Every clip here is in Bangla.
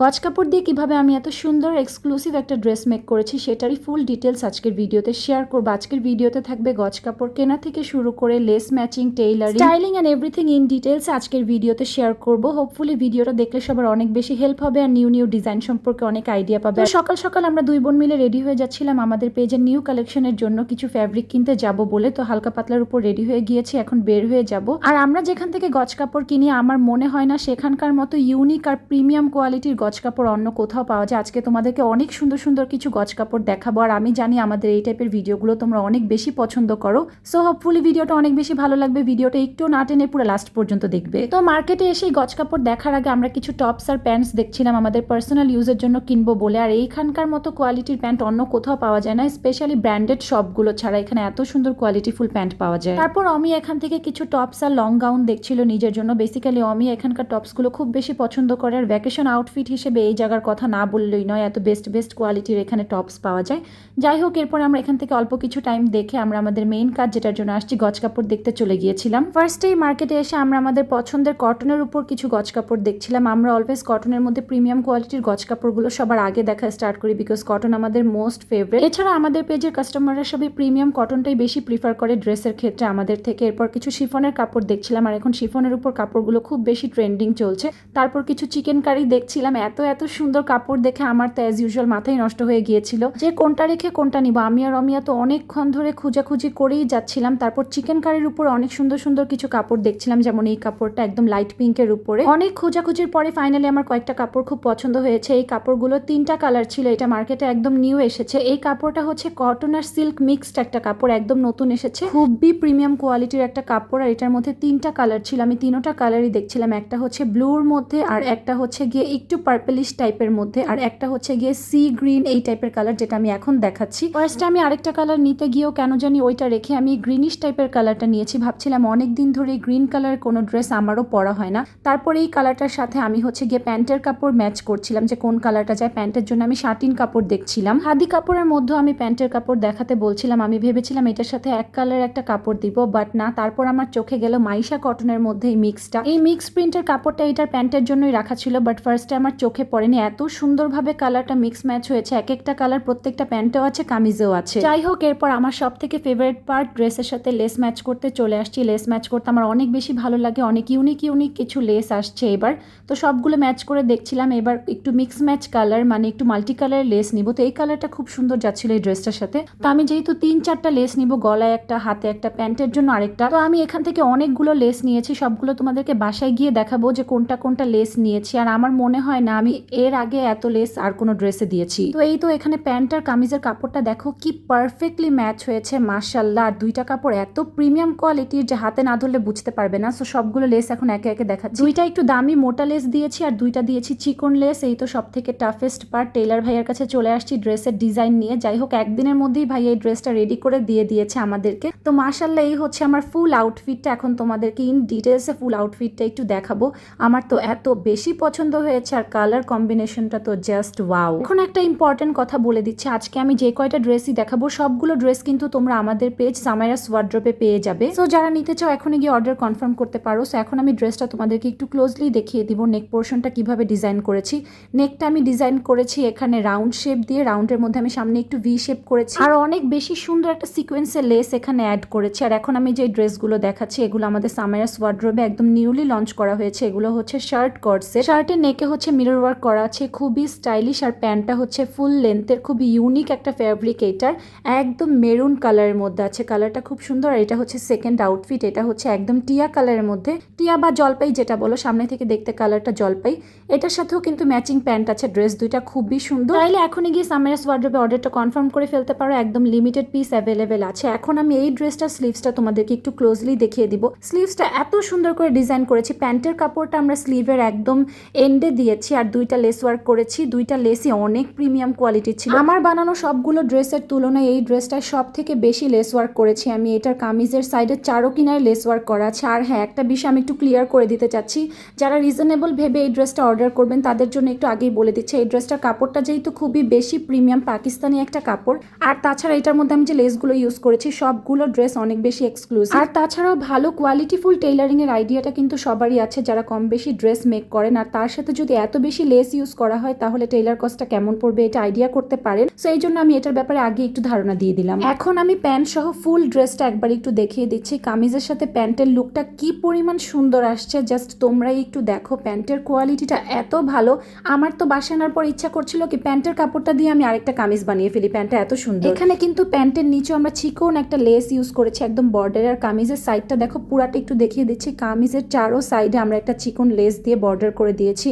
গজ কাপড় দিয়ে কীভাবে আমি এত সুন্দর এক্সক্লুসিভ একটা ড্রেস মেক করেছি সেটারই ফুল ডিটেলস আজকের ভিডিওতে শেয়ার করব। আজকের ভিডিওতে থাকবে গজ কাপড় কেনা থেকে শুরু করে lace matching tailoring styling and everything in details আজকের ভিডিওতে শেয়ার করব। হোপফুলি ভিডিওটা দেখলে সবার অনেক বেশি হেল্প হবে আর নিউ নিউ ডিজাইন সম্পর্কে অনেক আইডিয়া পাবে। সকাল সকাল আমরা দুই বোন মিলে রেডি হয়ে যাচ্ছিলাম। আমাদের পেজের নিউ কালেকশনের জন্য কিছু ফ্যাব্রিক কিনতে যাব বলে তো হালকা পাতলার উপর রেডি হয়ে গিয়েছি, এখন বের হয়ে যাব। আর আমরা যেখান থেকে গজ কাপড় কিনি, আমার মনে হয় না সেখানকার মতো ইউনিক আর প্রিমিয়াম কোয়ালিটির গজ কাপড় অন্য কোথাও পাওয়া যায়। আজকে তোমাদেরকে অনেক সুন্দর সুন্দর কিছু গজ কাপড় দেখাবো। আর আমি জানি আমাদের এই টাইপের ভিডিওগুলো তোমরা অনেক বেশি পছন্দ করো। সো হোপফুলি ভিডিওটা অনেক বেশি ভালো লাগবে। ভিডিওটা একটু না টেনে পুরো লাস্ট পর্যন্ত দেখবে। তো মার্কেটে এসে গজ কাপড় দেখার আগে আমরা কিছু টপস আর প্যান্টস দেখছিলাম আমাদের পার্সোনাল ইউজের জন্য কিনবো বলে। আর এইখানকার মতো কোয়ালিটির প্যান্ট অন্য কোথাও পাওয়া যায় না স্পেশালি ব্র্যান্ডেড শপগুলো ছাড়া। এখানে এত সুন্দর কোয়ালিটিফুল প্যান্ট পাওয়া যায়। তারপর অমি এখান থেকে কিছু টপস আর লং গাউন দেখছিল নিজের জন্য। বেসিক্যালি অমি এখানকার টপসগুলো খুব বেশি পছন্দ করে। আর ভ্যাকেশন আউটফিট হিসেবে এই জায়গার কথা না বললেই নয়, এত বেস্ট বেস্ট কোয়ালিটির এখানে টপস পাওয়া যায়। যাই হোক, এরপর আমরা এখান থেকে অল্প কিছু টাইম দেখে আমরা আমাদের মেইন কাজ যেটার জন্য আসছি, গজ কাপড় দেখতে চলে গিয়েছিলাম। ফার্স্টেই মার্কেটে এসে আমরা আমাদের পছন্দের কটনের উপর কিছু গজ কাপড় দেখছিলাম। আমরা অলওয়েজ কটনের মধ্যে প্রিমিয়াম কোয়ালিটির গজ কাপড়গুলো সবার আগে দেখা স্টার্ট করি বিকজ কটন আমাদের মোস্ট ফেভারিট এছাড়া আমাদের পেজের কাস্টমাররা সবাই প্রিমিয়াম কটনটাই বেশি প্রিফার করে ড্রেসের ক্ষেত্রে আমাদের থেকে। এরপর কিছু শিফনের কাপড় দেখছিলাম আর এখন শিফনের উপর কাপড়গুলো খুব বেশি ট্রেন্ডিং চলছে। তারপর কিছু চিকেন কারি দেখছিলাম। এত এত সুন্দর কাপড় দেখে আমার তো অ্যাজ ইউজুয়াল মাথায় নষ্ট হয়ে গিয়েছিল। যে কোনটা রেখে কোনটা নিব? আমি আর অমিয়া তো অনেকক্ষণ ধরে খোঁজাখুঁজি করেই যাচ্ছিলাম। তারপর চিকেন কারির উপর অনেক সুন্দর সুন্দর কিছু কাপড় দেখছিলাম। যেমন এই কাপড়টা একদম লাইট পিঙ্কের উপরে। অনেক খোঁজাখুঁজির পরে ফাইনালি আমার কয়েকটা কাপড় খুব পছন্দ হয়েছে। এই কাপড়গুলো তিনটা কালার ছিল। এটা মার্কেটে একদম নিউ এসেছে। এই কাপড়টা হচ্ছে কটন আর সিল্ক মিক্সড একটা কাপড়, একদম নতুন এসেছে। খুবই প্রিমিয়াম কোয়ালিটির একটা কাপড় আর এটার মধ্যে তিনটা কালার ছিল। আমি তিনোটা কালারই দেখছিলাম। একটা হচ্ছে ব্লুর মধ্যে আর একটা হচ্ছে গিয়ে একটু পার্পলিশ টাইপের মধ্যে, আর একটা হচ্ছে গিয়ে সি গ্রিন এই টাইপের কালার যেটা আমি এখন দেখাচ্ছি। ফার্স্টে আমি আরেকটা কালার নিতে গিয়েও কেন জানি ওইটা রেখে আমি গ্রিনিশ টাইপের কালারটা নিয়েছি। ভাবছিলাম অনেক দিন ধরে গ্রিন কালারের কোনো ড্রেস আমারও পরা হয় না। তারপর এই কালারটার সাথে আমি হচ্ছে গিয়ে প্যান্টের কাপড় ম্যাচ করছিলাম যে কোন কালারটা যায়। প্যান্টের জন্য আমি শার্টিন কাপড় দেখছিলাম। হাদি কাপড়ের মধ্যেও আমি প্যান্টের কাপড় দেখাতে বলছিলাম, আমি ভেবেছিলাম এটার সাথে এক কালার একটা কাপড় দিব বাট না, তারপর আমার চোখে গেল মাইশা কটনের মধ্যে এই মিক্সটা এই মিক্স প্রিন্টের কাপড়টা এটার প্যান্টের জন্যই রাখা ছিল বাট ফার্স্টে আমার চোখে পড়েনি। এত সুন্দরভাবে কালারটা মিক্স ম্যাচ হয়েছে। এক একটা কালার, প্রত্যেকটা প্যান্টেও আছে, কামিজেও আছে। যাই হোক, এরপর আমার সব থেকে ফেভারিট পার্ট ড্রেসের সাথে লেস ম্যাচ করতে চলে আসছি। লেস ম্যাচ করতে আমার অনেক বেশি ভালো লাগে, অনেক ইউনিক ইউনিক কিছু লেস আসছে এবার। তো সবগুলো ম্যাচ করে দেখছিলাম, এবার একটু মিক্স ম্যাচ কালার মানে একটু মাল্টি কালারের লেস নিব। তো এই কালারটা খুব সুন্দর যাচ্ছিল এই ড্রেসটার সাথে। তো আমি যেহেতু তিন চারটা লেস নিব, গলায় একটা, হাতে একটা, প্যান্টের জন্য আরেকটা, তো আমি এখান থেকে অনেকগুলো লেস নিয়েছি। সবগুলো তোমাদেরকে বাসায় গিয়ে দেখাবো যে কোনটা কোনটা লেস নিয়েছি। আর আমার মনে হয় না, আমি এর আগে এত লেস আর কোনো ড্রেসে দিয়েছি। তো এই তো এখানে প্যান্ট আর কামিজের কাপড়টা দেখো, কি পারফেক্টলি ম্যাচ হয়েছে মার্শাল্লাহ আর দুইটা কাপড় এত প্রিমিয়াম কোয়ালিটির যে হাতে না ধরলে বুঝতে পারবে না। সো সবগুলো লেস এখন একে একে দেখাচ্ছি। দুইটা একটু দামি মোটা লেস দিয়েছি আর দুইটা দিয়েছি চিকন লেস এই তো সব থেকে টাফেস্ট পার্ট টেলার ভাইয়ের কাছে চলে আসছি ড্রেসের ডিজাইন নিয়ে। যাই হোক, একদিনের মধ্যেই ভাই এই ড্রেসটা রেডি করে দিয়ে দিয়েছে আমাদেরকে। তো মার্শাল্লাহ এই হচ্ছে আমার ফুল আউটফিটটা এখন তোমাদেরকে ইন ডিটেলসে ফুল আউটফিটটা একটু দেখাবো। আমার তো এত বেশি পছন্দ হয়েছে আর কালার কম্বিনেশনটা তো জাস্ট ওয়াও এখন একটা ইম্পর্টেন্ট কথা বলে দিচ্ছি, আজকে আমি যে কয়টা ড্রেসই দেখাবো, সবগুলো ড্রেস কিন্তু তোমরা আমাদের পেজ সামাইরাস ওয়ার্ড্রপে পেয়ে যাবে। সো যারা নিতে চাও, এখনই গিয়ে অর্ডার কনফার্ম করতে পারো। সো এখন আমি ড্রেসটা তোমাদেরকে একটু ক্লোজলি দেখিয়ে দিব নেক পোর্শনটা কীভাবে ডিজাইন করেছি। নেকটা আমি ডিজাইন করেছি এখানে রাউন্ড শেপ দিয়ে রাউন্ডের মধ্যে আমি সামনে একটু ভি শেপ করেছি। আর অনেক বেশি সুন্দর একটা সিকোয়েন্সের লেস এখানে অ্যাড করেছি। আর এখন আমি যে ড্রেসগুলো দেখাচ্ছি, এগুলো আমাদের সামাইরাস ওয়ার্ড্রোবে একদম নিউলি লঞ্চ করা হয়েছে। এগুলো হচ্ছে শার্ট কটসে শার্টের নেকে হচ্ছে মিরর ওয়ার্ক করা আছে, খুবই স্টাইলিশ আর প্যান্টটা হচ্ছে ফুল লেন্থের খুবই ইউনিক একটা ফ্যাব্রিক এটার একদম মেরুন কালারের মধ্যে আছে কালারটা খুব সুন্দর, আর এটা হচ্ছে সেকেন্ড আউটফিট এটা হচ্ছে একদম টিয়া কালারের মধ্যে, টিয়া বা জলপাই যেটা বলো, সামনে থেকে দেখতে কালারটা জলপাই, এটার সাথেও কিন্তু ম্যাচিং প্যান্ট আছে ড্রেস দুইটা খুবই সুন্দর, তাইলে এখনই গিয়ে সামারাস ওয়ার্ড্রোবে অর্ডারটা কনফার্ম করে ফেলতে পারো, একদম লিমিটেড পিস অ্যাভেলেবেল আছে, এখন আমি এই ড্রেসটা স্লিভসটা তোমাদেরকে একটু ক্লোজলি দেখিয়ে দিব স্লিভসটা এত সুন্দর করে ডিজাইন করেছি, প্যান্টের কাপড়টা আমরা স্লিভের একদম এন্ডে দিয়েছি আর দুইটা লেস ওয়ার্ক করেছি। দুইটা লেসই অনেক প্রিমিয়াম কোয়ালিটি ছিল। আমার বানানো সবগুলো ড্রেসের তুলনায় এই ড্রেসটায় সব থেকে বেশি লেস ওয়ার্ক করেছি আমি। এটার কামিজের সাইডে চারো কিনায় লেস ওয়ার্ক করা আছে। আর হ্যাঁ একটা বিষয় আমি একটু ক্লিয়ার করে দিতে চাচ্ছি। যারা রিজনেবল ভেবে এই ড্রেসটা অর্ডার করবেন, তাদের জন্য একটু আগেই বলে দিচ্ছে, এই ড্রেসটার কাপড়টা যেহেতু খুবই বেশি প্রিমিয়াম পাকিস্তানি একটা কাপড়, আর তাছাড়া এটার মধ্যে আমি যে লেসগুলো ইউজ করেছি, সবগুলো ড্রেস অনেক বেশি এক্সক্লুসিভ আর তাছাড়াও ভালো কোয়ালিটিফুল টেইলারিং এর আইডিয়াটা কিন্তু সবারই আছে, যারা কম বেশি ড্রেস মেক করেন। আর তার সাথে যদি এত বেশি লেস ইউজ করা হয়, তাহলে টেইলার কস্টটা কেমন পড়বে এটা আইডিয়া করতে পারেন। সো এই জন্য আমি এটার ব্যাপারে আগে একটু ধারণা দিয়ে দিলাম। এখন আমি প্যান্ট সহ ফুল ড্রেসটা একবার একটু দেখিয়ে দিচ্ছি, কামিজের সাথে প্যান্টের লুকটা কি পরিমাণ সুন্দর আসছে জাস্ট তোমরাই একটু দেখো। প্যান্টের কোয়ালিটিটা এত ভালো, আমার তো বাসায় আনার পর ইচ্ছা করছিল কি প্যান্টের কাপড়টা দিয়ে আমি আরেকটা কামিজ বানিয়ে ফেলি প্যান্টটা এত সুন্দর। এখানে কিন্তু প্যান্টের নিচে আমরা চিকন একটা লেস ইউজ করেছি, একদম বর্ডার আর কামিজের সাইডটা দেখো, পুরাটা একটু দেখিয়ে দিচ্ছি। কামিজের চারো সাইডে আমরা একটা চিকন লেস দিয়ে বর্ডার করে দিয়েছি।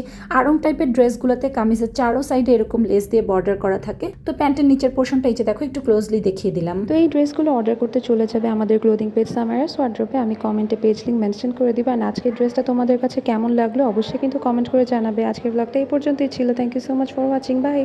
আরং টাইপের ড্রেসগুলোতে কামিজের চারো সাইডে এরকম লেস দিয়ে বর্ডার করা থাকে। তো প্যান্টের নিচের পোর্শনটা এই যে দেখো, একটু ক্লোজলি দেখিয়ে দিলাম। তো এই ড্রেসগুলো অর্ডার করতে চলে যাবে আমাদের ক্লোদিং পেজ সামারাস ওয়ার্ড্রপে আমি কমেন্টে পেজ লিঙ্ক মেনশন করে দিব। আর আজকের ড্রেসটা তোমাদের কাছে কেমন লাগল অবশ্যই কিন্তু কমেন্ট করে জানাবে। আজকের ব্লগটা এই পর্যন্তই ছিল। Thank you so much for watching bye